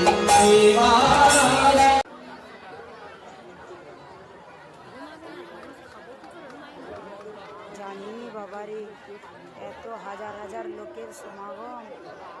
এই আরাধনা জানি বাবার এত হাজার হাজার লোকের সমাগম